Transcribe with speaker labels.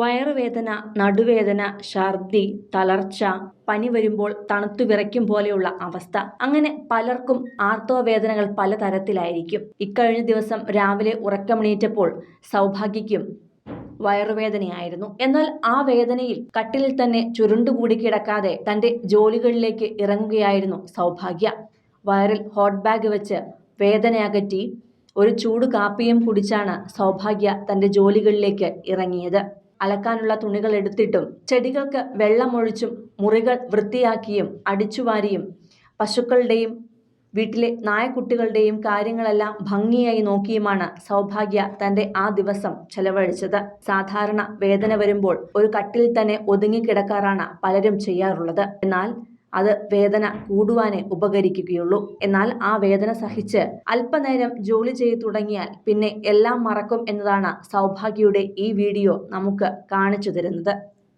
Speaker 1: വയറുവേദന നടുവേദന ഛർദി തളർച്ച പനി വരുമ്പോൾ തണുത്തു വിറയ്ക്കും പോലെയുള്ള അവസ്ഥ. അങ്ങനെ പലർക്കും ആർത്തവവേദനകൾ പലതരത്തിലായിരിക്കും. ഇക്കഴിഞ്ഞ ദിവസം രാവിലെ ഉറക്കമണിയേറ്റപ്പോൾ സൗഭാഗ്യയ്ക്കും വയറുവേദനയായിരുന്നു. എന്നാൽ ആ വേദനയിൽ കട്ടിലിൽ തന്നെ ചുരുണ്ടുകൂടി കിടക്കാതെ തന്റെ ജോലികളിലേക്ക് ഇറങ്ങുകയായിരുന്നു സൗഭാഗ്യ. വയറിൽ ഹോട്ട് ബാഗ് വെച്ച് വേദന അകറ്റി ഒരു ചൂട് കാപ്പിയും കുടിച്ചാണ് സൗഭാഗ്യ തന്റെ ജോലികളിലേക്ക് ഇറങ്ങിയത്. അലക്കാനുള്ള തുണികൾ എടുത്തിട്ടും ചെടികൾക്ക് വെള്ളമൊഴിച്ചും മുറികൾ വൃത്തിയാക്കിയും അടിച്ചുവാരിയും പശുക്കളുടെയും വീട്ടിലെ നായക്കുട്ടികളുടെയും കാര്യങ്ങളെല്ലാം ഭംഗിയായി നോക്കിയുമാണ് സൗഭാഗ്യ തന്റെ ആ ദിവസം ചെലവഴിച്ചത്. സാധാരണ വേദന വരുമ്പോൾ ഒരു കട്ടിൽ തന്നെ ഒതുങ്ങിക്കിടക്കാറാണ് പലരും ചെയ്യാറുള്ളത്. എന്നാൽ അത് വേദന കൂടുവാനേ ഉപകരിക്കുകയുള്ളൂ. എന്നാൽ ആ വേദന സഹിച്ച് അല്പനേരം ജോലി ചെയ്തു തുടങ്ങിയാൽ പിന്നെ എല്ലാം മറക്കും എന്നതാണ് സൗഭാഗ്യയുടെ ഈ വീഡിയോ നമുക്ക് കാണിച്ചു തരുന്നത്.